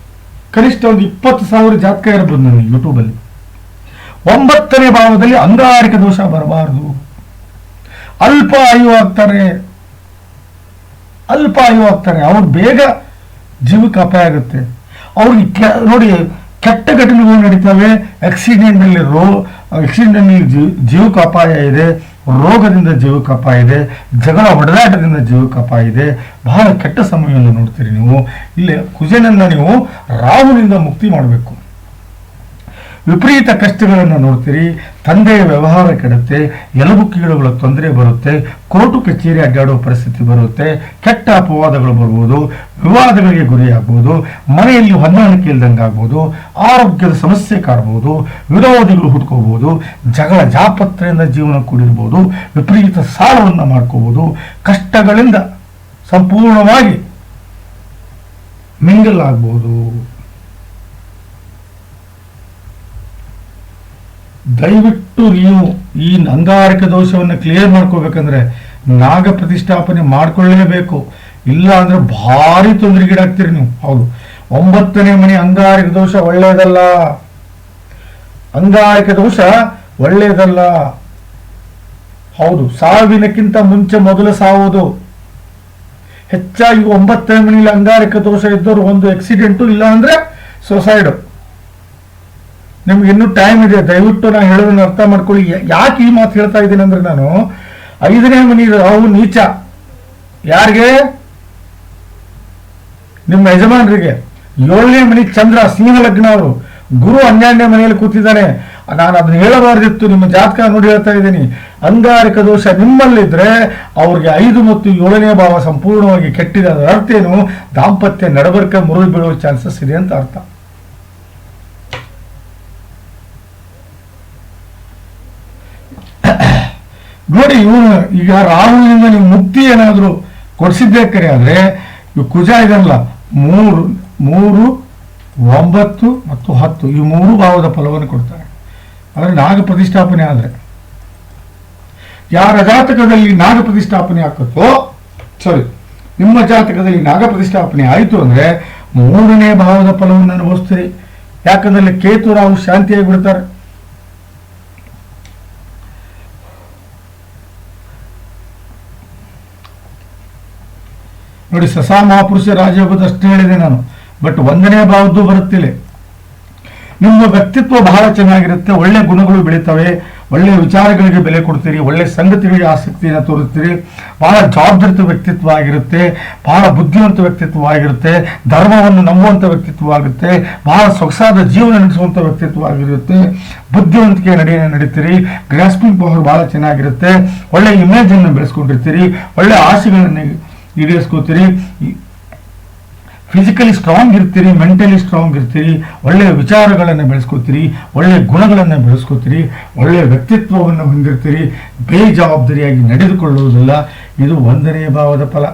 ಕನಿಷ್ಠ ಒಂದು ಇಪ್ಪತ್ತು ಸಾವಿರ ಜಾತಕ ಇರಬಹುದು ನನಗೆ ಯೂಟ್ಯೂಬಲ್ಲಿ. ಒಂಬತ್ತನೇ ಭಾವದಲ್ಲಿ ಅಂಗಾರಿಕ ದೋಷ ಬರಬಾರದು. ಅಲ್ಪ ಆಯು ಆಗ್ತಾರೆ. ಅಲ್ಪ ಆಯು ಆಗ್ತಾರೆ ಅವ್ರು ಬೇಗ ಜೀವಕ್ಕೆ ಅಪಾಯ ಆಗುತ್ತೆ. ಅವ್ರಿಗೆ ಕೆ- ನೋಡಿ, ಕೆಟ್ಟ ಘಟನೆಗಳು ನಡೀತವೆ. ಆಕ್ಸಿಡೆಂಟ್ನಲ್ಲಿ ರೋ ಆಕ್ಸಿಡೆಂಟ್ನಲ್ಲಿ ಜೀವ- ಜೀವಕ್ಕೆ ಅಪಾಯ ಇದೆ. ರೋಗದಿಂದ ಜೀವಕ್ಕೆ ಅಪಾಯ ಇದೆ. ಜಗಳ ಹೊಡೆದಾಟದಿಂದ ಜೀವಕ್ಕೆ ಅಪಾಯ ಇದೆ. ಬಹಳ ಕೆಟ್ಟ ಸಮಯವನ್ನು ನೋಡ್ತೀರಿ ನೀವು. ಇಲ್ಲಿ ಕುಜನನ್ನ ನೀವು ರಾಹುನಿಂದ ಮುಕ್ತಿ ಮಾಡಬೇಕು. ವಿಪರೀತ ಕಷ್ಟಗಳನ್ನು ನೋಡ್ತೀರಿ ತಂದೆಯ ವ್ಯವಹಾರ ಕೆಡುತ್ತೆ ಕೀಳುಗಳ ತೊಂದರೆ ಬರುತ್ತೆ, ಕೋರ್ಟು ಕಚೇರಿ ಅಡ್ಡಾಡುವ ಪರಿಸ್ಥಿತಿ ಬರುತ್ತೆ, ಕೆಟ್ಟ ಅಪವಾದಗಳು ಬರ್ಬೋದು, ವಿವಾದಗಳಿಗೆ ಗುರಿಯಾಗ್ಬೋದು, ಮನೆಯಲ್ಲಿ ಹೊಂದಾಣಿಕೆ ಇಲ್ದಂಗೆ ಆಗ್ಬೋದು, ಆರೋಗ್ಯದ ಸಮಸ್ಯೆ ಕಾಡ್ಬೋದು, ವಿರೋಧಿಗಳು ಹುಟ್ಕೋಬಹುದು ಜಗಳ ಜಾಪತ್ರೆಯಿಂದ ಜೀವನ ಕೂಡಿರ್ಬೋದು, ವಿಪರೀತ ಸಾಲವನ್ನು ಮಾಡ್ಕೋಬಹುದು ಕಷ್ಟಗಳಿಂದ ಸಂಪೂರ್ಣವಾಗಿ ಮಿಂಗಲ್ ಆಗ್ಬೋದು. ದಯವಿಟ್ಟು ನೀವು ಈ ಅಂಗಾರಕ ದೋಷವನ್ನು ಕ್ಲಿಯರ್ ಮಾಡ್ಕೋಬೇಕಂದ್ರೆ ನಾಗ ಪ್ರತಿಷ್ಠಾಪನೆ ಮಾಡ್ಕೊಳ್ಳೇಬೇಕು. ಇಲ್ಲ ಅಂದ್ರೆ ಭಾರಿ ತೊಂದರೆಗೀಡಾಗ್ತೀರಿ ನೀವು. ಹೌದು. ಒಂಬತ್ತನೇ ಮನೆ ಅಂಗಾರಿಕ ದೋಷ ಒಳ್ಳೇದಲ್ಲ. ಅಂಗಾರಿಕ ದೋಷ ಒಳ್ಳೆಯದಲ್ಲ ಹೌದು. ಸಾವಿನಕ್ಕಿಂತ ಮುಂಚೆ ಮೊದಲು ಸಾವುದು. ಹೆಚ್ಚಾಗಿ ಒಂಬತ್ತನೇ ಮನೆಯಲ್ಲಿ ಅಂಗಾರಿಕ ದೋಷ ಇದ್ದವರು ಒಂದು ಆಕ್ಸಿಡೆಂಟು ಇಲ್ಲ ಅಂದ್ರೆ ಸುಸೈಡ್ ನಿಮ್ಗೆ ಇನ್ನೂ ಟೈಮ್ ಇದೆ, ದಯವಿಟ್ಟು ನಾನು ಹೇಳೋದನ್ನ ಅರ್ಥ ಮಾಡ್ಕೊಳ್ಳಿ. ಯಾಕೆ ಈ ಮಾತು ಹೇಳ್ತಾ ಇದ್ದೀನಿ ಅಂದ್ರೆ ನಾನು ಐದನೇ ಮನೆ ರಾಹು ನೀಚ. ಯಾರಿಗೆ? ನಿಮ್ಮ ಯಜಮಾನರಿಗೆ. ಏಳನೇ ಮನಿ ಚಂದ್ರ, ಸಿಂಹ ಲಗ್ನ ಅವರು. ಗುರು ಹನ್ನೆರಡನೇ ಮನೆಯಲ್ಲಿ ಕೂತಿದ್ದಾನೆ. ನಾನು ಅದನ್ನ ಹೇಳಬಾರ್ದಿತ್ತು, ನಿಮ್ಮ ಜಾತಕ ನೋಡಿ ಹೇಳ್ತಾ ಇದ್ದೀನಿ. ಅಂಗಾರಿಕ ದೋಷ ನಿಮ್ಮಲ್ಲಿದ್ರೆ ಅವ್ರಿಗೆ ಐದು ಮತ್ತು ಏಳನೇ ಭಾವ ಸಂಪೂರ್ಣವಾಗಿ ಕೆಟ್ಟಿದೆ ಅದರ ಅರ್ಥ ಏನು? ದಾಂಪತ್ಯ ನಡಬರ್ಕ ಮುರಿದು ಬೀಳುವ ಚಾನ್ಸಸ್ ಇದೆ ಅಂತ ಅರ್ಥ. ನೋಡಿ ಇವನು ಈಗ ರಾಹುಲ್ನಿಂದ ನೀವು ಮುಕ್ತಿ ಏನಾದರೂ ಕೊಡಿಸಿದ್ದೇ ಕರೆ ಆದ್ರೆ ಇವು ಕುಜ ಇದಲ್ಲ ಮೂರು ಮೂರು, ಒಂಬತ್ತು ಮತ್ತು ಹತ್ತು, ಈ ಮೂರು ಭಾವದ ಫಲವನ್ನು ಕೊಡ್ತಾರೆ. ಆದರೆ ನಾಗ ಪ್ರತಿಷ್ಠಾಪನೆ ಆದ್ರೆ. ಯಾರ ಜಾತಕದಲ್ಲಿ ನಾಗ ಪ್ರತಿಷ್ಠಾಪನೆ ಆಗುತ್ತೋ ಸಾರಿ ನಿಮ್ಮ ಜಾತಕದಲ್ಲಿ ನಾಗ ಪ್ರತಿಷ್ಠಾಪನೆ ಆಯಿತು ಅಂದ್ರೆ ಮೂರನೇ ಭಾವದ ಫಲವನ್ನು ಅನುಭವಿಸ್ತೀರಿ. ಯಾಕಂದ್ರೆ ಕೇತು ರಾಹು ಶಾಂತಿಯಾಗಿ ಬಿಡ್ತಾರೆ. ನೋಡಿ ಸಸಾ ಮಹಾಪುರುಷ ರಾಜಯೋಗದ ಅಷ್ಟೇ ಹೇಳಿದೆ ನಾನು. ಬಟ್ ಒಂದನೇ ಭಾವದ್ದು ಬರುತ್ತಿಲ್ಲ ನಿಮ್ಮ ವ್ಯಕ್ತಿತ್ವ ಬಹಳ ಚೆನ್ನಾಗಿರುತ್ತೆ, ಒಳ್ಳೆ ಗುಣಗಳು ಬೆಳೀತವೆ, ಒಳ್ಳೆ ವಿಚಾರಗಳಿಗೆ ಬೆಲೆ ಕೊಡ್ತೀರಿ, ಒಳ್ಳೆ ಸಂಗತಿಗಳಿಗೆ ಆಸಕ್ತಿಯನ್ನು ತೋರಿಸ್ತೀರಿ, ಬಹಳ ಜವಾಬ್ದಾರಿತ ವ್ಯಕ್ತಿತ್ವ ಆಗಿರುತ್ತೆ, ಬಹಳ ಬುದ್ಧಿವಂತ ವ್ಯಕ್ತಿತ್ವ ಆಗಿರುತ್ತೆ, ಧರ್ಮವನ್ನು ನಂಬುವಂಥ ವ್ಯಕ್ತಿತ್ವ ಆಗುತ್ತೆ ಬಹಳ ಸೊಗಸಾದ ಜೀವನ ನಡೆಸುವಂಥ ವ್ಯಕ್ತಿತ್ವ ಆಗಿರುತ್ತೆ ಬುದ್ಧಿವಂತಿಕೆ ನಡೆಯನ್ನು ನಡೀತೀರಿ, ಗ್ರಾಸ್ಪಿಂಗ್ ಪವರ್ ಬಹಳ ಚೆನ್ನಾಗಿರುತ್ತೆ, ಒಳ್ಳೆ ಇಮೇಜನ್ನು ಬೆಳೆಸ್ಕೊಂಡಿರ್ತೀರಿ, ಒಳ್ಳೆ ಆಸೆಗಳನ್ನು ಈಡೇರಿಸ್ಕೋತೀರಿ ಫಿಸಿಕಲಿ ಸ್ಟ್ರಾಂಗ್ ಇರ್ತೀರಿ ಮೆಂಟಲಿ ಸ್ಟ್ರಾಂಗ್ ಇರ್ತೀರಿ ಒಳ್ಳೆಯ ವಿಚಾರಗಳನ್ನು ಬೆಳೆಸ್ಕೋತೀರಿ ಒಳ್ಳೆಯ ಗುಣಗಳನ್ನು ಬೆಳೆಸ್ಕೋತೀರಿ ಒಳ್ಳೆಯ ವ್ಯಕ್ತಿತ್ವವನ್ನು ಹೊಂದಿರ್ತೀರಿ, ಬೇಜವಾಬ್ದಾರಿಯಾಗಿ ನಡೆದುಕೊಳ್ಳುವುದಿಲ್ಲ. ಇದು ಒಂದನೇ ಭಾವದ ಫಲ.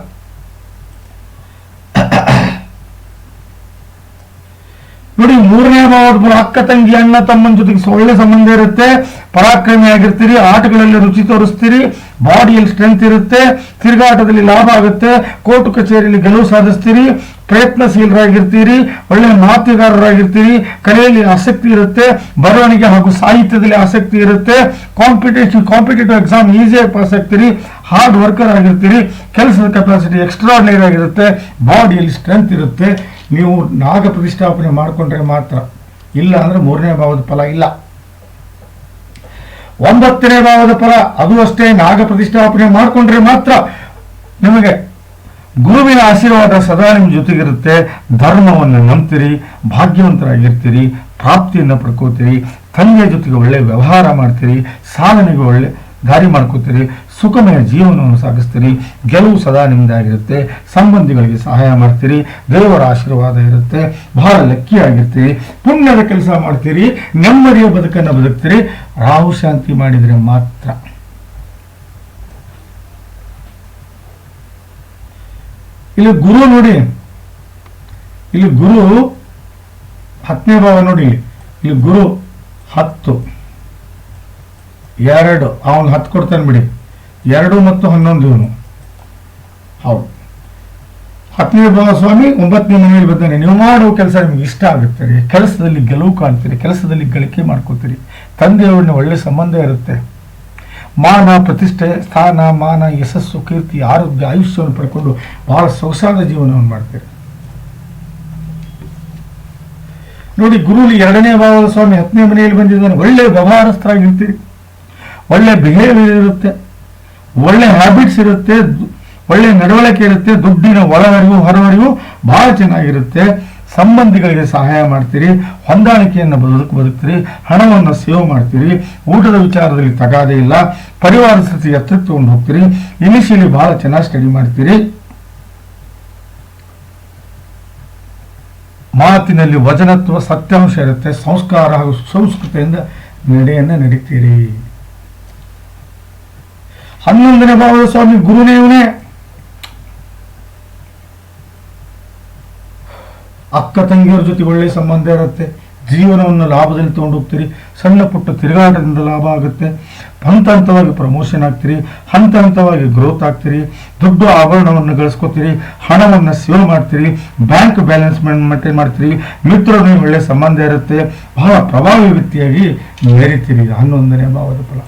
ನೋಡಿ, ಮೂರನೇ ಭಾವದ ಫಲ, ಅಕ್ಕ ತಂಗಿ, ಅಣ್ಣ, ತಮ್ಮನ ಜೊತೆಗೆ ಒಳ್ಳೆ ಸಂಬಂಧ ಇರುತ್ತೆ. ಪರಾಕ್ರಮಿ ಆಗಿರ್ತೀರಿ ಆಟಗಳಲ್ಲಿ ರುಚಿ ತೋರಿಸ್ತೀರಿ, ಬಾಡಿಯಲ್ಲಿ ಸ್ಟ್ರೆಂತ್ ಇರುತ್ತೆ, ತಿರುಗಾಟದಲ್ಲಿ ಲಾಭ ಆಗುತ್ತೆ ಕೋರ್ಟ್ ಕಚೇರಿಯಲ್ಲಿ ಗೆಲುವು ಸಾಧಿಸ್ತೀರಿ, ಪ್ರಯತ್ನಶೀಲರಾಗಿರ್ತೀರಿ, ಒಳ್ಳೆ ಮಾತುಗಾರರಾಗಿರ್ತೀರಿ, ಕಲೆಯಲ್ಲಿ ಆಸಕ್ತಿ ಇರುತ್ತೆ, ಬರವಣಿಗೆ ಹಾಗೂ ಸಾಹಿತ್ಯದಲ್ಲಿ ಆಸಕ್ತಿ ಇರುತ್ತೆ ಕಾಂಪಿಟೇಷನ್ ಕಾಂಪಿಟೇಟಿವ್ ಎಕ್ಸಾಮ್ ಈಸಿಯಾಗಿ ಪಾಸ್ ಆಗ್ತೀರಿ ಹಾರ್ಡ್ ವರ್ಕರ್ ಆಗಿರ್ತೀರಿ, ಕೆಲಸದ ಕೆಪಾಸಿಟಿ ಎಕ್ಸ್ಟ್ರಾರ್ಡಿನರಿ ಆಗಿರುತ್ತೆ, ಬಾಡಿಯಲ್ಲಿ ಸ್ಟ್ರೆಂತ್ ಇರುತ್ತೆ, ನೀವು ನಾಗ ಪ್ರತಿಷ್ಠಾಪನೆ ಮಾಡಿಕೊಂಡ್ರೆ ಮಾತ್ರ, ಇಲ್ಲ ಅಂದ್ರೆ ಮೂರನೇ ಭಾವದ ಫಲ ಇಲ್ಲ. ಒಂಬತ್ತನೇ ಭಾವದ ಫಲ, ಅದು ಅಷ್ಟೇ ನಾಗ ಪ್ರತಿಷ್ಠಾಪನೆ ಮಾಡಿಕೊಂಡ್ರೆ ಮಾತ್ರ ನಿಮಗೆ ಗುರುವಿನ ಆಶೀರ್ವಾದ ಸದಾ ನಿಮ್ಮ ಜೊತೆಗಿರುತ್ತೆ. ಧರ್ಮವನ್ನು ನಂಬ್ತೀರಿ, ಭಾಗ್ಯವಂತರಾಗಿರ್ತೀರಿ, ಪ್ರಾಪ್ತಿಯನ್ನು ಪಡ್ಕೋತೀರಿ, ತಂದೆಯ ಜೊತೆಗೆ ಒಳ್ಳೆ ವ್ಯವಹಾರ ಮಾಡ್ತೀರಿ, ಸಾಧನೆಗೆ ಒಳ್ಳೆ ದಾರಿ ಮಾಡ್ಕೋತೀರಿ ಸುಖಮಯ ಜೀವನವನ್ನು ಸಾಗಿಸ್ತೀರಿ. ಗೆಲುವು ಸದಾ ನಿಮ್ಮದಾಗಿರುತ್ತೆ ಸಂಬಂಧಿಗಳಿಗೆ ಸಹಾಯ ಮಾಡ್ತೀರಿ. ದೇವರ ಆಶೀರ್ವಾದ ಇರುತ್ತೆ. ಬಹಳ ಲಕ್ಕಿಯಾಗಿರ್ತೀರಿ. ಪುಣ್ಯದ ಕೆಲಸ ಮಾಡ್ತೀರಿ. ನೆಮ್ಮದಿಯ ಬದುಕನ್ನು ಬದುಕ್ತೀರಿ. ರಾಹು ಶಾಂತಿ ಮಾಡಿದರೆ ಮಾತ್ರ. ಇಲ್ಲಿ ಗುರು ನೋಡಿ. ಇಲ್ಲಿ ಗುರು ಹತ್ತನೇ ಭಾವ ನೋಡಿ. ಇಲ್ಲಿ. ಗುರು ಹತ್ತು. ಎರಡು. ಅವನು ಹತ್ತು ಕೊಡ್ತಾನೆ ಬಿಡಿ. ಎರಡು ಮತ್ತು ಹನ್ನೊಂದು ಇವನು. ಹೌದು. ಹತ್ತನೇ ಸ್ವಾಮಿ ಒಂಬತ್ತನೇ ಮನೆಯಲ್ಲಿ ಬರ್ತಾನೆ ನೀವು ಮಾಡುವ ಕೆಲಸ ನಿಮ್ಗೆ ಇಷ್ಟ ಆಗುತ್ತೆ ಕೆಲಸದಲ್ಲಿ ಗೆಲುವು ಕಾಣ್ತೀರಿ. ಕೆಲಸದಲ್ಲಿ ಗಳಿಕೆ ಮಾಡ್ಕೋತೀರಿ. ತಂದೆಯವ್ರನ್ನ ಒಳ್ಳೆ ಸಂಬಂಧ ಇರುತ್ತೆ. ಮಾನ, ಪ್ರತಿಷ್ಠೆ, ಸ್ಥಾನ, ಮಾನ, ಯಶಸ್ಸು, ಕೀರ್ತಿ, ಆರೋಗ್ಯ, ಆಯುಷ್ಯವನ್ನು ಪಡ್ಕೊಂಡು ಬಹಳ ಸೊಗಸಾದ ಜೀವನವನ್ನು ಮಾಡ್ತೀರಿ. ನೋಡಿ, ಗುರುಲಿ ಎರಡನೇ ಭಾವದ ಸ್ವಾಮಿ ಹತ್ತನೇ ಮನೆಯಲ್ಲಿ ಬಂದಿದ್ದಾನೆ. ಒಳ್ಳೆ ವ್ಯವಹಾರಸ್ಥರಾಗಿರ್ತೀರಿ ಒಳ್ಳೆ ಬಿಹೇವಿಯರ್ ಇರುತ್ತೆ. ಒಳ್ಳೆ ಹ್ಯಾಬಿಟ್ಸ್ ಇರುತ್ತೆ, ಒಳ್ಳೆ ನಡವಳಿಕೆ ಇರುತ್ತೆ, ದುಡ್ಡಿನ ಒಳಹರಿವು, ಹೊರಹರಿವು ಬಹಳ ಚೆನ್ನಾಗಿರುತ್ತೆ. ಸಂಬಂಧಿಗಳಿಗೆ ಸಹಾಯ ಮಾಡ್ತೀರಿ, ಹೊಂದಾಣಿಕೆಯನ್ನು ಬದುಕು, ಬದುಕ್ತೀರಿ, ಹಣವನ್ನು ಸೇವ್ ಮಾಡ್ತೀರಿ, ಊಟದ ವಿಚಾರದಲ್ಲಿ ತಗಾದೆ ಇಲ್ಲ, ಪರಿವಾರ ಸ್ಥಿತಿ ಎತ್ತೆತ್ತುಕೊಂಡು ಹೋಗ್ತೀರಿ ಇನಿಷಿಯಲಿ ಬಹಳ ಚೆನ್ನಾಗಿ ಸ್ಟಡಿ ಮಾಡ್ತೀರಿ. ಮಾತಿನಲ್ಲಿ ವಚನತ್ವ ಸತ್ಯಾಂಶ ಇರುತ್ತೆ, ಸಂಸ್ಕಾರ ಹಾಗೂ ಸಂಸ್ಕೃತಿಯಿಂದ ನಡೆಯನ್ನು ನಡೀತೀರಿ. ಹನ್ನೊಂದನೇ ಭಾವದ ಸ್ವಾಮಿ ಗುರುನೇವನೇ ಅಕ್ಕ ತಂಗಿಯರ ಜೊತೆ ಒಳ್ಳೆಯ ಸಂಬಂಧ ಇರುತ್ತೆ. ಜೀವನವನ್ನು ಲಾಭದಲ್ಲಿ ಹೋಗ್ತೀರಿ. ಸಣ್ಣ ಪುಟ್ಟ ತಿರುಗಾಟದಿಂದ ಲಾಭ ಆಗುತ್ತೆ. ಹಂತ ಹಂತವಾಗಿ ಪ್ರಮೋಷನ್ ಆಗ್ತೀರಿ. ಹಂತ ಹಂತವಾಗಿ ಗ್ರೋತ್ ಆಗ್ತೀರಿ. ದೊಡ್ಡ ಆಭರಣವನ್ನು ಗಳಿಸ್ಕೊತೀರಿ. ಹಣವನ್ನು ಸೇವ್ ಮಾಡ್ತೀರಿ. ಬ್ಯಾಂಕ್ ಬ್ಯಾಲೆನ್ಸ್ ಮೇಂಟೈನ್ ಮಾಡ್ತೀರಿ. ಮಿತ್ರರೊಂದಿಗೆ ಒಳ್ಳೆಯ ಸಂಬಂಧ ಇರುತ್ತೆ. ಬಹಳ ಪ್ರಭಾವಿ ವ್ಯಕ್ತಿಯಾಗಿ ಮೆರಿತೀರಿ ಹನ್ನೊಂದನೇ ಭಾವದ ಫಲ.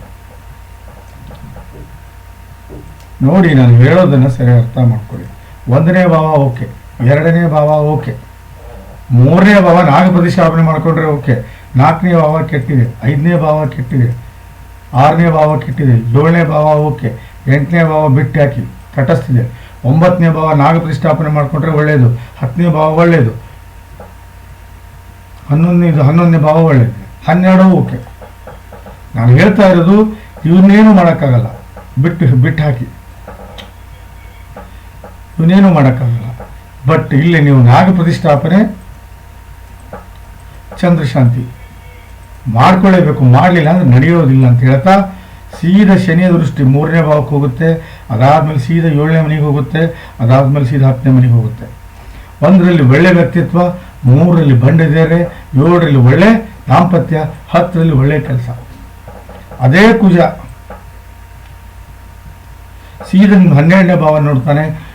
ನೋಡಿ, ನಾನು ಹೇಳೋದನ್ನ ಸರಿ ಅರ್ಥ ಮಾಡ್ಕೊಳ್ಳಿ. ಒಂದನೇ ಭಾವ ಓಕೆ, ಎರಡನೇ ಭಾವ ಓಕೆ, ಮೂರನೇ ಭಾವ ನಾಗ ಪ್ರತಿಷ್ಠಾಪನೆ ಮಾಡ್ಕೊಂಡ್ರೆ ಓಕೆ, ನಾಲ್ಕನೇ ಭಾವ ಕೆಟ್ಟಿದೆ, ಐದನೇ ಭಾವ ಕೆಟ್ಟಿದೆ, ಆರನೇ ಭಾವ ಕೆಟ್ಟಿದೆ, ಏಳನೇ ಭಾವ ಓಕೆ, ಎಂಟನೇ ಭಾವ ಬಿಟ್ಟು ಹಾಕಿ, ತಟಸ್ಥಿದೆ. ಒಂಬತ್ತನೇ ಭಾವ ನಾಗ ಪ್ರತಿಷ್ಠಾಪನೆ ಮಾಡಿಕೊಂಡ್ರೆ ಒಳ್ಳೆಯದು ಹತ್ತನೇ ಭಾವ ಒಳ್ಳೆಯದು ಹನ್ನೊಂದನೇದು ಹನ್ನೊಂದನೇ ಭಾವ ಒಳ್ಳೆಯದು ಹನ್ನೆರಡು ಓಕೆ. ನಾನು ಹೇಳ್ತಾ ಇರೋದು ಇವನ್ನೇನು ಮಾಡೋಕ್ಕಾಗಲ್ಲ, ಬಿಟ್ಟು ಬಿಟ್ಟು ಹಾಕಿ. ಇವನ್ನೇನು ಮಾಡೋಕ್ಕಾಗಲ್ಲ. ಬಟ್ ಇಲ್ಲಿ ನೀವು ನಾಗ ಪ್ರತಿಷ್ಠಾಪನೆ ಚಂದ್ರಶಾಂತಿ ಮಾಡ್ಕೊಳ್ಳೇಬೇಕು. ಮಾಡಲಿಲ್ಲ ಅಂದ್ರೆ ನಡೆಯೋದಿಲ್ಲ ಅಂತ ಹೇಳ್ತಾ ಸೀದಾ ಶನಿಯ ದೃಷ್ಟಿ ಮೂರನೇ ಭಾವಕ್ಕೆ ಹೋಗುತ್ತೆ. ಅದಾದಮೇಲೆ ಸೀದಾ ಏಳನೇ ಮನೆಗೆ ಹೋಗುತ್ತೆ. ಅದಾದಮೇಲೆ ಸೀದಾ ಹತ್ತನೇ ಮನೆಗೆ ಹೋಗುತ್ತೆ. ಒಂದರಲ್ಲಿ ಒಳ್ಳೆ ವ್ಯಕ್ತಿತ್ವ, ಮೂರರಲ್ಲಿ ಬಂಡದೇರೆ, ಏಳರಲ್ಲಿ ಒಳ್ಳೆ ದಾಂಪತ್ಯ, ಹತ್ತರಲ್ಲಿ ಒಳ್ಳೆ ಕೆಲಸ. ಅದೇ ಕುಜ. ಸೀದ ಹನ್ನೆರಡನೇ ಭಾವ ನೋಡ್ತಾನೆ.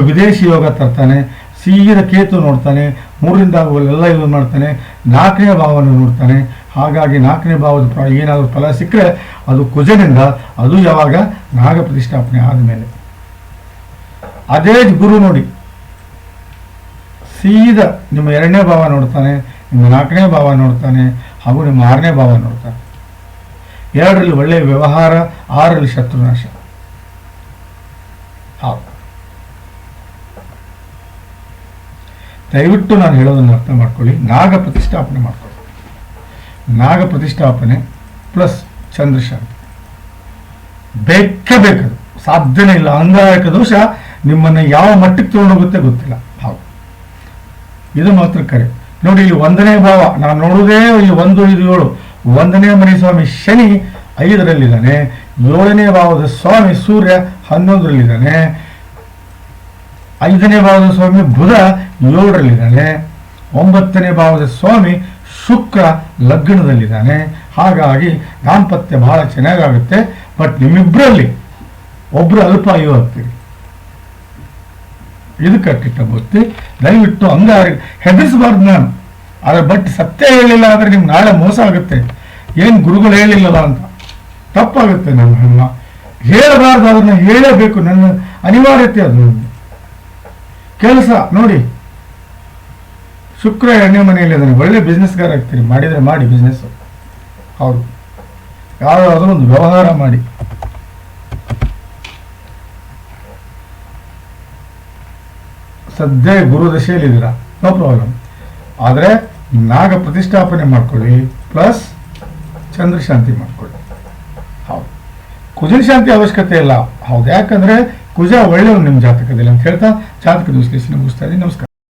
ವಿದೇಶಿ ಯೋಗ ತರ್ತಾನೆ ಸೀದ ಕೇತು ನೋಡ್ತಾನೆ, ಮೂರರಿಂದ ಎಲ್ಲ ಇದು ಮಾಡ್ತಾನೆ, ನಾಲ್ಕನೇ ಭಾವವನ್ನು ನೋಡ್ತಾನೆ. ಹಾಗಾಗಿ ನಾಲ್ಕನೇ ಭಾವದ ಏನಾದರೂ ಫಲ ಸಿಕ್ಕರೆ ಅದು ಕುಜನಿಂದ ಅದು ಯಾವಾಗ? ನಾಗ ಪ್ರತಿಷ್ಠಾಪನೆ ಆದಮೇಲೆ. ಅದೇ ಗುರು ನೋಡಿ. ಸೀದಾ ನಿಮ್ಮ ಎರಡನೇ ಭಾವ ನೋಡ್ತಾನೆ, ನಿಮ್ಮ ನಾಲ್ಕನೇ ಭಾವ ನೋಡ್ತಾನೆ, ಹಾಗೂ ನಿಮ್ಮ ಆರನೇ ಭಾವ ನೋಡ್ತಾನೆ. ಎರಡರಲ್ಲಿ ಒಳ್ಳೆಯ ವ್ಯವಹಾರ ಆರರಲ್ಲಿ ಶತ್ರುನಾಶ. ಹೌದು. ದಯವಿಟ್ಟು ನಾನು ಹೇಳೋದನ್ನು ಅರ್ಥ ಮಾಡ್ಕೊಳ್ಳಿ. ನಾಗ ಪ್ರತಿಷ್ಠಾಪನೆ ಮಾಡ್ಕೊಳ್ಳಿ. ನಾಗ ಪ್ರತಿಷ್ಠಾಪನೆ ಪ್ಲಸ್ ಚಂದ್ರಶಾಂತಿ. ಬೇಕೇ ಬೇಕದು ಸಾಧ್ಯನೇ ಇಲ್ಲ. ಅಂಗಾರಕ ದೋಷ ನಿಮ್ಮನ್ನು ಯಾವ ಮಟ್ಟಕ್ಕೆ ತಗೊಂಡೋಗುತ್ತೆ ಗೊತ್ತಿಲ್ಲ. ಹೌದು ಇದು ಮಾತ್ರ ಕರೆ. ನೋಡಿ, ಇಲ್ಲಿ ಒಂದನೇ ಭಾವ. ನಾನು ನೋಡುವುದೇ ಈ ಒಂದು, ಐದು, ಏಳು. ಒಂದನೇ ಮನೆ ಸ್ವಾಮಿ ಶನಿ ಐದರಲ್ಲಿದ್ದಾನೆ. ಏಳನೇ ಭಾವದ ಸ್ವಾಮಿ ಸೂರ್ಯ ಹನ್ನೊಂದರಲ್ಲಿದ್ದಾನೆ. ಐದನೇ ಭಾವದ ಸ್ವಾಮಿ ಬುಧ ಏಳರಲ್ಲಿದ್ದಾನೆ ಒಂಬತ್ತನೇ ಭಾವದ ಸ್ವಾಮಿ ಶುಕ್ರ ಲಗ್ನದಲ್ಲಿದ್ದಾನೆ. ಹಾಗಾಗಿ ದಾಂಪತ್ಯ ಬಹಳ ಚೆನ್ನಾಗಾಗುತ್ತೆ. ಬಟ್ ನಿಮ್ಮಿಬ್ಬರಲ್ಲಿ ಒಬ್ಬರು ಅಲ್ಪ ಆಗ್ತೀರಿ ಇದು ಕಟ್ಟಿಟ್ಟ ಬುತ್ತಿ ದಯವಿಟ್ಟು ಹಂಗಾರಿ ಹೆದರಿಸಬಾರ್ದು ನಾನು. ಆದರೆ ಬಟ್ ಸತ್ಯ ಹೇಳಿಲ್ಲ ಆದರೆ ನಿಮ್ಗೆ ನಾಳೆ ಮೋಸ ಆಗುತ್ತೆ. ಏನು ಗುರುಗಳು ಹೇಳಿಲ್ಲಲ್ಲ ಅಂತ. ತಪ್ಪಾಗುತ್ತೆ ನನ್ನ ಹೇಳಬಾರ್ದು, ಅದನ್ನ ಹೇಳಬೇಕು. ನನ್ನ ಅನಿವಾರ್ಯತೆ ಅದು. ಕೆಲಸ ನೋಡಿ. ಶುಕ್ರ ಎಣ್ಣೆ ಮನೆಯಲ್ಲಿ ಅದನ್ನು ಒಳ್ಳೆ ಬಿಸ್ನೆಸ್ಗಾರ ಆಗ್ತೀರಿ. ಮಾಡಿದರೆ ಮಾಡಿ ಬಿಸ್ನೆಸ್ ಹೌದು. ಯಾವುದಾದ್ರೂ ಒಂದು ವ್ಯವಹಾರ ಮಾಡಿ. ಸದ್ಯ ಗುರು ದಶೆಯಲ್ಲಿ ಇದ್ದೀರಾ ನೋ ಪ್ರಾಬ್ಲಮ್ ಆದರೆ ನಾಗ ಪ್ರತಿಷ್ಠಾಪನೆ ಮಾಡ್ಕೊಳ್ಳಿ ಪ್ಲಸ್ ಚಂದ್ರಶಾಂತಿ ಮಾಡ್ಕೊಳ್ಳಿ. ಹೌದು. ಕುಜನ ಶಾಂತಿ ಅವಶ್ಯಕತೆ ಇಲ್ಲ. ಹೌದು. ಯಾಕಂದ್ರೆ ಕುಜ ಒಳ್ಳೆಯವ್ರು ನಿಮ್ಮ ಜಾತಕದಲ್ಲಿ ಅಂತ ಹೇಳ್ತಾ ಜಾತಕದ ವಿಶ್ಲೇಷಣೆ ಮುಗಿಸ್ತಾ ಇದ್ದೀನಿ. ನಮಸ್ಕಾರ.